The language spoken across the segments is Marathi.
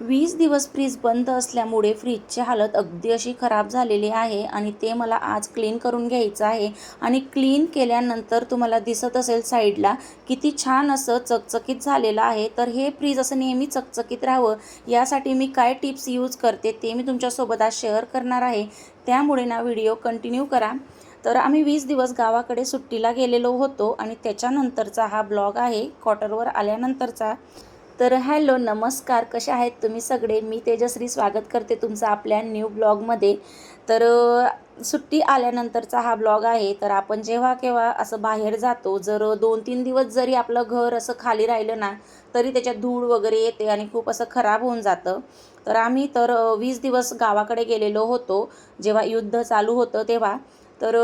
वीस दिवस फ्रीज बंद असल्यामुळे फ्रीजची हालत अगदी अशी खराब झालेली आहे आणि ते मला आज क्लीन करून घ्यायचं आहे. आणि क्लीन केल्यानंतर तुम्हाला दिसत असेल साईडला किती छान असं चकचकीत झालेलं आहे. तर हे फ्रीज असं नेहमी चकचकीत राहावं. यासाठी मी काय टिप्स यूज करते ते मी तुमच्यासोबत आज शेअर करणार आहे. त्यामुळे ना व्हिडिओ कंटिन्यू करा. तर आम्ही वीस दिवस गावाकडे सुट्टीला गेलेलो होतो आणि त्याच्यानंतरचा हा ब्लॉग आहे. क्वार्टरवर आल्यानंतरचा. तर हॅलो नमस्कार. कसे आहेत तुम्ही सगळे? मी तेजश्री स्वागत करते तुमचं आपल्या न्यू ब्लॉगमध्ये तर सुट्टी आल्यानंतरचा हा ब्लॉग आहे. तर आपण जेव्हा केव्हा असं बाहेर जातो जर दोन तीन दिवस जरी आपलं घर असं खाली राहिलं ना तरी त्याच्यात धूळ वगैरे येते आणि खूप असं खराब होऊन जातं. तर आम्ही तर वीस दिवस गावाकडे गेलेलो होतो. जेव्हा युद्ध चालू होतं तेव्हा तर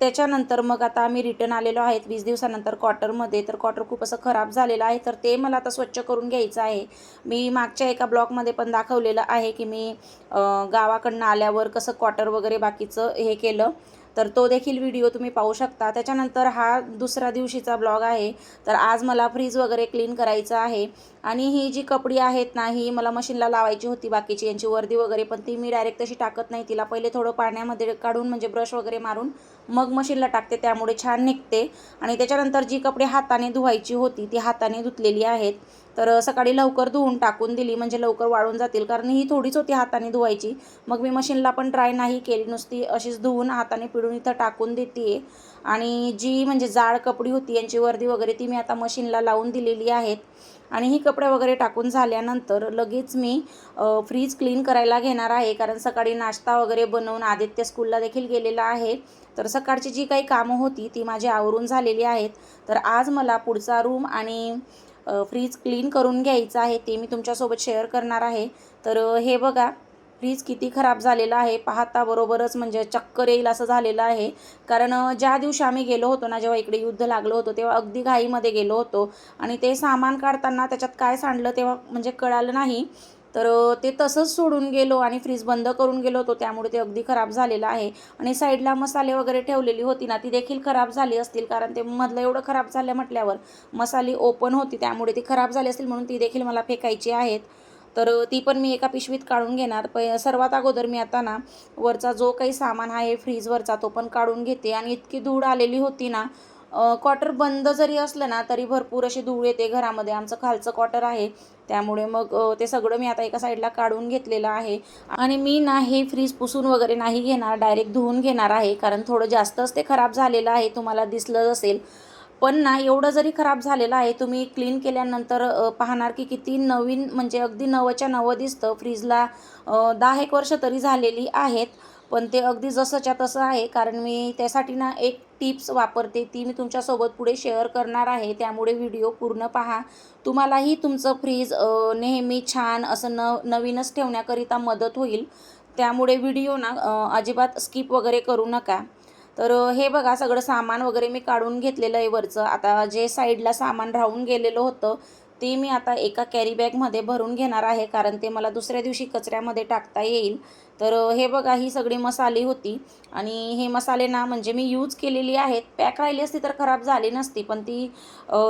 त्याच्यानंतर मग आता आम्ही रिटर्न आलेलो आहेत वीस दिवसानंतर क्वार्टरमध्ये तर क्वार्टर खूप असं खराब झालेलं आहे. तर ते मला आता स्वच्छ करून घ्यायचं आहे. मी मागच्या एका ब्लॉगमध्ये पण दाखवलेलं आहे की मी गावाकडनं आल्यावर कसं क्वार्टर वगैरे बाकीचं हे केलं. तर तो देखील व्हिडिओ तुम्ही पाहू शकता. त्याच्यानंतर हा दुसऱ्या दिवशीचा ब्लॉग आहे. तर आज मला फ्रीज वगैरे क्लीन करायचं आहे. आणि ही जी कपडी आहेत ना ही मला मशीनला लावायची होती बाकीची. यांची वर्दी वगैरे पण ती मी डायरेक्ट तशी टाकत नाही. तिला पहिले थोडं पाण्यामध्ये काढून म्हणजे ब्रश वगैरे मारून मग मशीनला टाकते त्यामुळे छान निघते. आणि त्याच्यानंतर जी कपडे हाताने धुवायची होती ती हाताने धुतलेली आहेत. तर सकाळी लवकर धुवून टाकून दिली म्हणजे लवकर वाळून जातील कारण ही थोडीच होती हाताने धुवायची. मग मी मशीनला पण ट्राय नाही केली नुसती अशीच धुवून हाताने पिळून इथं टाकून देते आणि जी म्हणजे जाड कपडी होती यांची वर्दी वगैरे ती मी आता मशीनला लावून दिलेली आहेत. आणि ही कपडे वगैरे टाकून झाल्यानंतर लगेच मी फ्रीज क्लीन करायला घेणार आहे. कारण सकाळी नाश्ता वगैरे बनवून आदित्य स्कूलला देखील गेलेला आहे. तर सकाळची जी काही कामं होती ती माझी आवरून झालेली आहेत. तर आज मला पुढचा रूम आणि फ्रीज क्लीन करून घ्यायचं आहे ते मी तुमच्यासोबत शेअर करणार आहे. तर हे बघा फ्रीज किती खराब झालेला आहे पाहता बरोबरच म्हणजे चक्कर येईल असं झालेलं आहे. कारण ज्या दिवशी आम्ही गेलो होतो ना जेव्हा इकडे युद्ध लागलं होतं तेव्हा अगदी घाईमध्ये गेलो होतो. आणि ते सामान काढताना त्याच्यात काय सांडलं तेव्हा म्हणजे कळालं नाही. तर ते तसंच सोडून गेलो आणि फ्रीज बंद करून गेलो होतो. त्यामुळे ते अगदी खराब झालेलं आहे. आणि साईडला मसाले वगैरे ठेवलेली होती ना ती देखील खराब झाली असतील. कारण ते मधलं एवढं खराब झालं म्हटल्यावर मसाले ओपन होती त्यामुळे ती खराब झाली असतील म्हणून ती देखील मला फेकायची आहेत. तर ती पण मी एका पिशवीत काढून घेणार. प सर्वात अगोदर मी आता ना वरचा जो काही सामान आहे फ्रीजवरचा तो पण काढून घेते. आणि इतकी धूळ आलेली होती ना क्वार्टर बंद जरी असलं ना तरी भरपूर अशी धूळ येते घरामध्ये. आमचं खालचं क्वार्टर आहे. त्यामुळे मग ते सगळं मी आता एका साईडला काढून घेतलेलं आहे. आणि मी ना हे फ्रीज पुसून वगैरे नाही घेणार डायरेक्ट धुवून घेणार आहे. कारण थोडं जास्तच ते खराब झालेलं आहे. तुम्हाला दिसलं असेल. पण ना एवढं जरी खराब झालेलं आहे तुम्ही क्लीन केल्यानंतर पाहणार की किती नवीन म्हणजे अगदी नवच्या नवं दिसतं. फ्रीजला दहा एक वर्ष तरी झालेली आहेत पण ते अगदी जसंच्या तसं आहे. कारण मी त्यासाठी ना एक टिप्स वापरते ती मी तुमच्यासोबत पुढे शेअर करणार आहे. त्यामुळे व्हिडिओ पूर्ण पहा. तुम्हालाही तुमचं फ्रीज नेहमी छान असं न नवीनच ठेवण्याकरिता मदत होईल. त्यामुळे व्हिडिओ ना अजिबात स्किप वगैरे करू नका. तर हे बघा सगळं सामान वगैरे मी काढून घेतलेलं आहे वरचं. आता जे साईडला सामान राहून गेलेलं होतं ते मी आता एका कॅरी बॅगमध्ये भरून घेणार आहे कारण ते मला दुसऱ्या दिवशी कचऱ्यामध्ये टाकता येईल. तर हे बघा ही सगळी मसाले होती. आणि हे मसाले ना म्हणजे मी यूज केलेली आहेत. पॅक राहिली असती तर खराब झाली नसती पण ती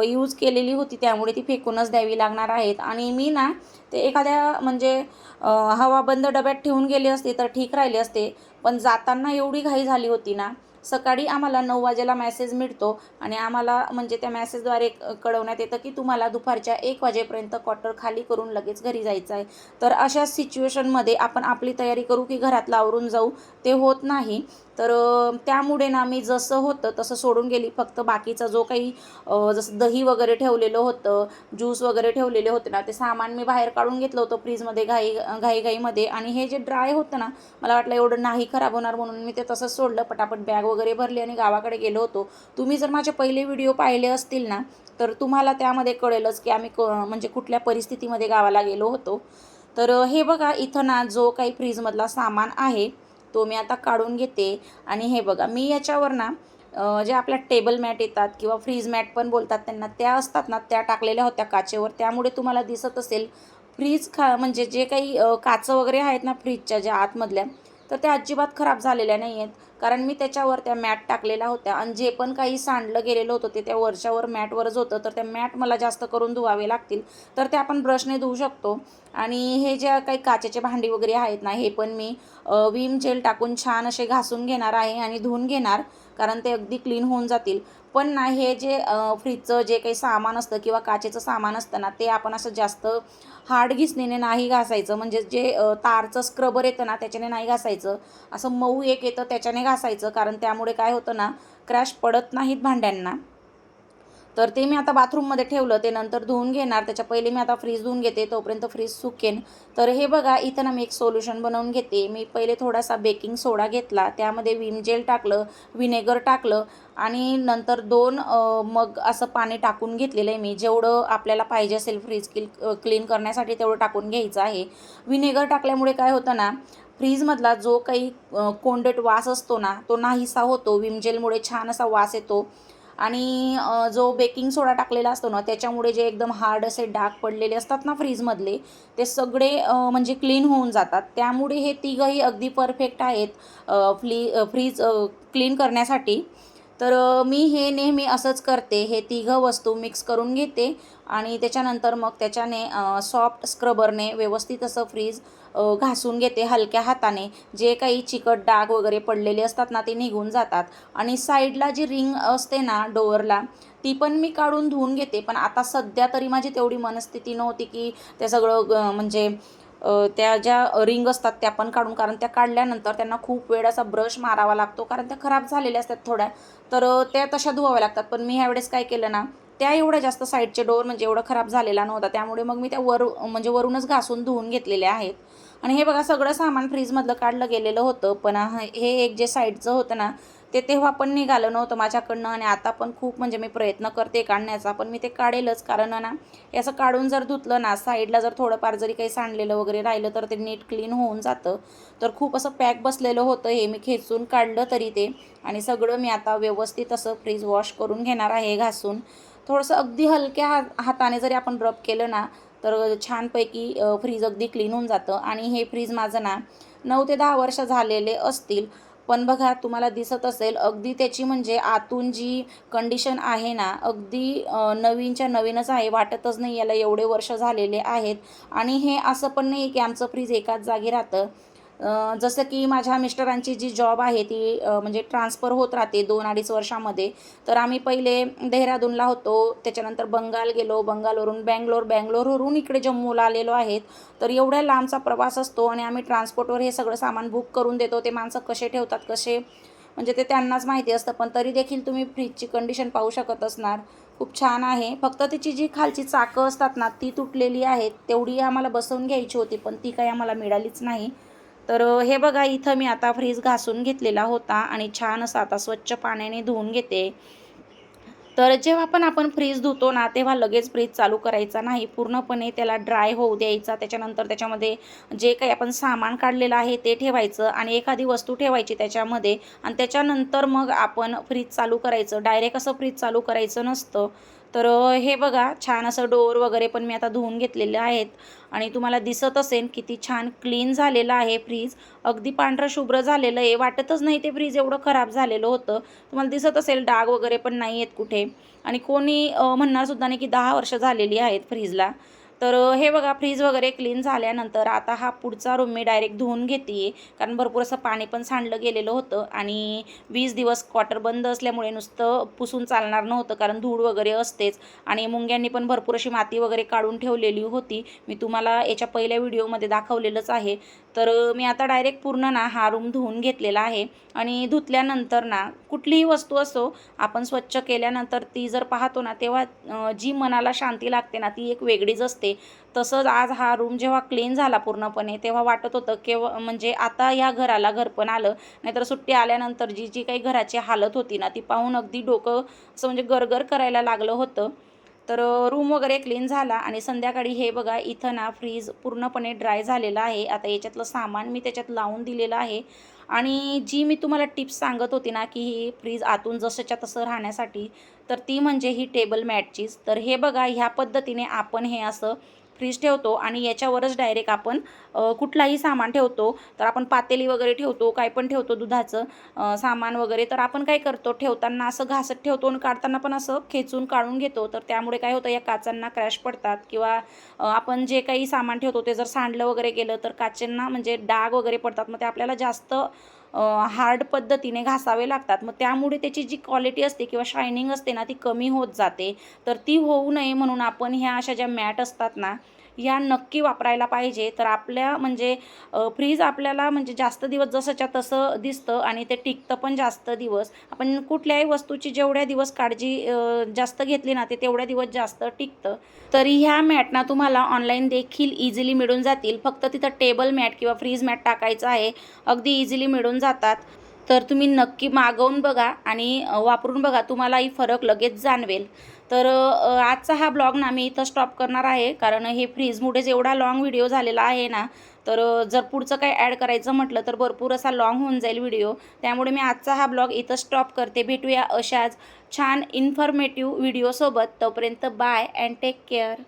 यूज केलेली होती त्यामुळे ती फेकूनच द्यावी लागणार आहेत. आणि मी ना ते एखाद्या म्हणजे हवाबंद डब्यात ठेवून गेले असते तर ठीक राहिले असते. पण जाताना एवढी घाई झाली होती ना सकाळी आम्हाला नऊ वाजेला मेसेज मिळतो आणि आम्हाला म्हणजे त्या मेसेजद्वारे कळवण्यात येतं की तुम्हाला दुपारच्या एक वाजेपर्यंत क्वार्टर खाली करून लगेच घरी जायचं आहे. तर अशा सिच्युएशनमध्ये आपण आपली तयारी करू की घरातलं आवरून जाऊ. ते होत नाही. तर त्यामुळे ना मी जसं होतं तसं सोडून गेली. फक्त बाकीचा जो काही जसं दही वगैरे ठेवलेलं होतं ज्यूस वगैरे ठेवलेले होते ना ते सामान मी बाहेर काढून घेतलं होतं फ्रीजमध्ये घाई घाईघाईमध्ये. आणि हे जे ड्राय होतं ना मला वाटलं एवढं नाही खराब होणार म्हणून मी ते तसंच सोडलं. पटापट बॅग वगैरे भरली आणि गावाकडे गेलो होतो. तुम्ही जर माझे पहिले व्हिडिओ पाहिले असतील ना तर तुम्हाला त्यामध्ये कळेलच की आम्ही क म्हणजे कुठल्या परिस्थितीमध्ये गावाला गेलो होतो. तर हे बघा इथं ना जो काही फ्रीजमधला सामान आहे तो मी आता काढून घेते. आणि हे बघा मी याच्यावर ना जे आपल्या टेबल मॅट येतात किंवा फ्रीज मॅट पण बोलतात त्यांना त्या असतात ना त्या टाकलेल्या होत्या काचेवर. त्यामुळे तुम्हाला दिसत असेल फ्रीज खा म्हणजे जे काही काचं वगैरे आहेत ना फ्रीजच्या ज्या आतमधल्या तर त्या अजिबात खराब झालेल्या नाही आहेत कारण मी त्याच्यावर त्या मॅट टाकलेल्या होत्या. आणि जे पण काही सांडलं गेलेलं होतं ते त्या वरच्यावर मॅटवरच होतं. तर त्या मॅट मला जास्त करून धुवावे लागतील. तर ते आपण ब्रशने धुवू शकतो. आणि हे ज्या काही काचेचे भांडी वगैरे आहेत ना हे पण मी विम जेल टाकून छान असे घासून घेणार आहे आणि धुवून घेणार. कारण ते अगदी क्लीन होऊन जातील. पण ना हे जे फ्रीजचं जे काही सामान असतं किंवा काचेचं सामान असतं ना ते आपण असं जास्त हार्ड घिसणीने नाही घासायचं. म्हणजे जे तारचं स्क्रबर येतं ना त्याच्याने नाही घासायचं. असं मऊ एक येतं त्याच्याने घासायचं. कारण त्यामुळे काय होतं ना क्रॅश पडत नाहीत भांड्यांना. तर ते मी आता बाथरूममध्ये ठेवलं ते नंतर धुवून घेणार त्याच्या पहिले मी आता फ्रीज धुवून घेते तोपर्यंत फ्रीज सुकेन. तर हे बघा इथं ना मी एक सोल्युशन बनवून घेते. मी पहिले थोडासा बेकिंग सोडा घेतला त्यामध्ये विम जेल टाकलं विनेगर टाकलं आणि नंतर दोन मग असं पाणी टाकून घेतलेलं आहे मी. जेवढं आपल्याला पाहिजे असेल फ्रीज किल क्लीन करण्यासाठी तेवढं टाकून घ्यायचं आहे. विनेगर टाकल्यामुळे काय होतं ना फ्रीजमधला जो काही कोंडट वास असतो ना तो नाहीसा होतो. विम जेलमुळे छान असा वास येतो. आणि जो बेकिंग सोडा टाकलेला असतो ना त्याच्यामुळे जे एकदम हार्ड असे डाग पडलेले असतात ना फ्रीजमधले ते सगळे म्हणजे क्लीन होऊन जातात. त्यामुळे हे तिघंही अगदी परफेक्ट आहेत फ्ली फ्रीज क्लीन करण्यासाठी. तर मी हे नेहमी असंच करते. हे तिघं वस्तू मिक्स करून घेते आणि त्याच्यानंतर मग त्याच्याने सॉफ्ट स्क्रबरने व्यवस्थित असं फ्रीज घासून घेते हलक्या हाताने. जे काही चिकट डाग वगैरे पडलेले असतात ना ते निघून जातात. आणि साईडला जी रिंग असते ना डोअरला ती पण मी काढून धुवून घेते. पण आता सध्या तरी माझी तेवढी मनस्थिती नव्हती की ते सगळं म्हणजे त्या ज्या रिंग असतात त्या पण काढून कारण त्या काढल्यानंतर त्यांना खूप वेळ असा ब्रश मारावा लागतो. कारण त्या खराब झालेल्या असतात थोड्या. तर त्या तशा धुवाव्या लागतात. पण मी ह्यावेळेस काय केलं ना त्या एवढ्या जास्त साईडचे डोअर म्हणजे एवढं खराब झालेला नव्हता. त्यामुळे मग मी त्या वर म्हणजे वरूनच घासून धुवून घेतलेल्या आहेत. आणि हे बघा सगळं सामान फ्रीजमधलं काढलं गेलेलं होतं पण हे एक जे साईडचं होतं ना ते तेव्हा पण निघालं नव्हतं माझ्याकडनं आणि आता पण खूप म्हणजे मी प्रयत्न करते काढण्याचा पण मी ते काढेलच. कारण ना हे असं काढून जर धुतलं ना साईडला जर थोडंफार जरी काही सांडलेलं वगैरे राहिलं तर ते नीट क्लीन होऊन जातं. तर खूप असं पॅक बसलेलं होतं हे मी खेचून काढलं तरी ते. आणि सगळं मी आता व्यवस्थित असं फ्रीज वॉश करून घेणार आहे घासून. थोडंसं अगदी हलक्या हाताने जरी आपण रब केलं ना तर छानपैकी फ्रीज अगदी क्लीन होऊन जातं. आणि हे फ्रीज माझं ना नऊ ते दहा वर्ष झालेले असतील. पण बघा तुम्हाला दिसत असेल अगदी त्याची म्हणजे आतून जी कंडिशन आहे ना अगदी नवीनच्या नवीनच आहे वाटतच नाही याला एवढे वर्ष झालेले आहेत. आणि हे असं पण नाही की आमचं फ्रीज एकाच जागी राहतं. जसं की माझ्या मिस्टरांची जी जॉब आहे ती म्हणजे ट्रान्सफर होत राहते दोन अडीच वर्षामध्ये. तर आम्ही पहिले देहरादूनला होतो. त्याच्यानंतर बंगाल गेलो. बंगालवरून बँगलोर बँगलोरवरून इकडे जम्मूला आलेलो आहेत. तर एवढ्या लांबचा प्रवास असतो आणि आम्ही ट्रान्सपोर्टवर हे सगळं सामान बुक करून देतो. ते माणसं कसे ठेवतात कसे? म्हणजे ते त्यांनाच माहिती असतं. पण तरी देखील तुम्ही फ्रीजची कंडिशन पाहू शकत असणार. खूप छान आहे. फक्त त्याची जी खालची चाकं असतात ना ती तुटलेली आहेत. तेवढी आम्हाला बसवून घ्यायची होती पण ती काही आम्हाला मिळालीच नाही. तर हे बघा इथं मी आता फ्रीज घासून घेतलेला होता आणि छान असं आता स्वच्छ पाण्याने धुवून घेते. तर जेव्हा पण आपण फ्रीज धुतो ना तेव्हा लगेच फ्रीज चालू करायचा नाही. पूर्णपणे त्याला ड्राय होऊ द्यायचा. त्याच्यानंतर त्याच्यामध्ये जे काही आपण सामान काढलेलं आहे ते ठेवायचं आणि एखादी वस्तू ठेवायची त्याच्यामध्ये आणि त्याच्यानंतर मग आपण फ्रीज चालू करायचं. डायरेक्ट असं फ्रीज चालू करायचं नसतं. तर हे बघा छान असं डोअर वगैरे पण मी आता धुवून घेतलेले आहेत. आणि तुम्हाला दिसत असेल किती छान क्लीन झालेलं आहे फ्रीज. अगदी पांढरं शुभ्र झालेलं आहे. वाटतच नाही ते फ्रीज एवढं खराब झालेलं होतं. तुम्हाला दिसत असेल डाग वगैरे पण नाही आहेत कुठे. आणि कोणी म्हणणारसुद्धा नाही की दहा वर्ष झालेली आहेत फ्रीजला. तर हे बघा फ्रीज वगैरे क्लीन झाल्यानंतर आता हा पुढचा रूम मी डायरेक्ट धुवून घेते. कारण भरपूर असं पाणी पण सांडलं गेलेलं होतं आणि वीस दिवस क्वार्टर बंद असल्यामुळे नुसतं पुसून चालणार नव्हतं कारण धूळ वगैरे असतेच. आणि मुंग्यांनी पण भरपूर अशी माती वगैरे काढून ठेवलेली होती. मी तुम्हाला याच्या पहिल्या व्हिडिओमध्ये दाखवलेलंच आहे. तर मी आता डायरेक्ट पूर्ण ना हा रूम धुवून घेतलेला आहे आणि धुतल्यानंतर ना कुठलीही वस्तू असो आपण स्वच्छ केल्यानंतर ती जर पाहतो ना तेव्हा जी मनाला शांती लागते ना ती एक वेगळीच असते. तसंच आज हा रूम जेव्हा क्लीन झाला पूर्णपणे तेव्हा वाटत होतं केव्हा म्हणजे आता या घराला घरपण आलं नाहीतर सुट्टी आल्यानंतर जी जी काही घराची हालत होती ना ती पाहून अगदी डोकं असं म्हणजे गरगर करायला लागलं होतं. तर रूम वगैरे क्लीन झाला आणि संध्याकाळी हे बघा इथं ना फ्रीज पूर्णपणे ड्राय झालेलं आहे. आता याच्यातलं सामान मी त्याच्यात लावून दिलेलं आहे. आणि जी मी तुम्हाला टिप्स सांगत होती ना की ही फ्रीज आतून जसंच्या तसं राहण्यासाठी तर ती म्हणजे ही टेबल मॅटचीच तर हे बघा ह्या पद्धतीने आपण हे असं फ्रीज ठेवतो आणि याच्यावरच डायरेक्ट आपण कुठलाही सामान ठेवतो. तर आपण पातेली वगैरे ठेवतो काय पण ठेवतो दुधाचं सामान वगैरे. तर आपण काय करतो ठेवताना असं घासत ठेवतो आणि काढताना पण असं खेचून काढून घेतो. तर त्यामुळे काय होतं या काचांना क्रॅश पडतात किंवा आपण जे काही सामान ठेवतो ते जर सांडलं वगैरे गेलं तर काचेंना म्हणजे डाग वगैरे पडतात. मग ते आपल्याला जास्त हार्ड पद्धतीने घासावे लागतात. मग त्यामुळे त्याची जी क्वालिटी असते किंवा शायनिंग असते ना ती कमी होत जाते. तर ती होऊ नये म्हणून आपण ह्या अशा ज्या मॅट असतात ना ह्या नक्की वापरायला पाहिजे. तर आपल्या म्हणजे फ्रीज आपल्याला म्हणजे जास्त दिवस जसंच्या तसं दिसतं आणि ते टिकतं पण जास्त दिवस. आपण कुठल्याही वस्तूची जेवढ्या दिवस काळजी जास्त घेतली ना ते तेवढ्या दिवस जास्त टिकतं. तरी ह्या मॅटना तुम्हाला ऑनलाईन देखील इझिली मिळून जातील. फक्त तिथं टेबल मॅट किंवा फ्रीज मॅट टाकायचं आहे. अगदी इझिली मिळून जातात. तर तुम्ही नक्की मागवून बघा आणि वापरून बघा तुम्हालाही फरक लगेच जाणवेल. तर आजचा हा ब्लॉग ना मी इथं स्टॉप करणार आहे कारण हे फ्रीजमुळेच एवढा लाँग व्हिडिओ झालेला आहे ना तर जर पुढचं काय ॲड करायचं म्हटलं तर भरपूर असा लाँग होऊन जाईल व्हिडिओ त्यामुळे मी आजचा हा ब्लॉग इथं स्टॉप करते. भेटूया अशाच छान इन्फॉर्मेटिव्ह व्हिडिओसोबत तोपर्यंत बाय अँड टेक केअर